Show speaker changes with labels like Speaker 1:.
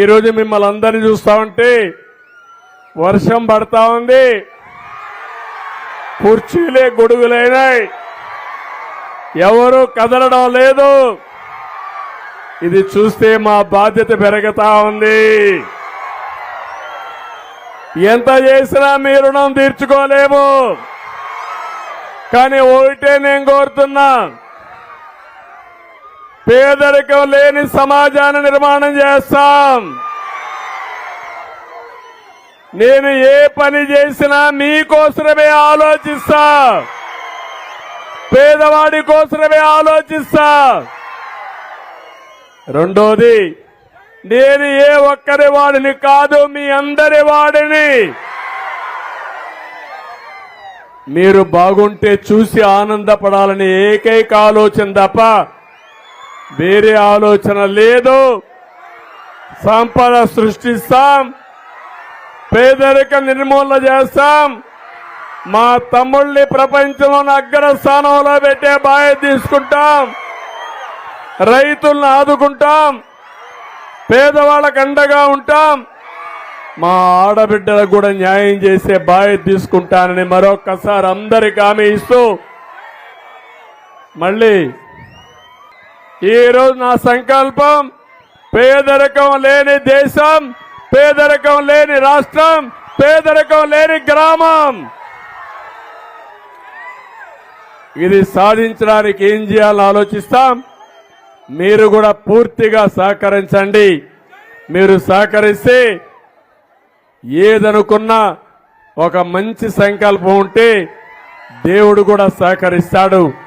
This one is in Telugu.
Speaker 1: ఈరోజు మిమ్మల్ని అందరినీ చూస్తా ఉంటే వర్షం పడతా ఉంది. కుర్చీలే గొడుగులైనాయి. ఎవరు కదలడం లేదు. ఇది చూస్తే మా బాధ్యత పెరుగుతా ఉంది. ఎంత చేసినా మీ రుణం తీర్చుకోలేము. కానీ ఒకటే నేను కోరుతున్నా. పేదరికం లేని సమాజాన్ని నిర్మాణం చేస్తాం. నేను ఏ పని చేసినా మీకోసమే ఆలోచిస్తా. పేదవాడి కోసమే ఆలోచిస్తా. రెండోది నేను ఏ ఒక్కరి వాడిని కాదు మీ అందరి వాడిని. మీరు బాగుంటే చూసి ఆనందపడాలని ఏకైక ఆలోచన తప్ప వేరే ఆలోచన లేదు. సంపద సృష్టిస్తాం. పేదరిక నిర్మూలన చేస్తాం. మా తమ్ముళ్ళని ప్రపంచంలోని అగ్ర స్థానంలో పెట్టే బాధ్యత తీసుకుంటాం. రైతులను ఆదుకుంటాం. పేదవాళ్ళకు అండగా ఉంటాం. మా ఆడబిడ్డలకు కూడా న్యాయం చేసే బాధ్యత తీసుకుంటానని మరొక్కసారి అందరికి హామీ ఇస్తూ మళ్ళీ ఈరోజు నా సంకల్పం పేదరికం లేని దేశం పేదరికం లేని రాష్ట్రం పేదరికం లేని గ్రామం. ఇది సాధించడానికి ఏం చేయాలని ఆలోచిస్తాం? మీరు కూడా పూర్తిగా సహకరించండి. మీరు సహకరిస్తే ఏదనుకున్నా ఒక మంచి సంకల్పం ఉంటే దేవుడు కూడా సహకరిస్తాడు.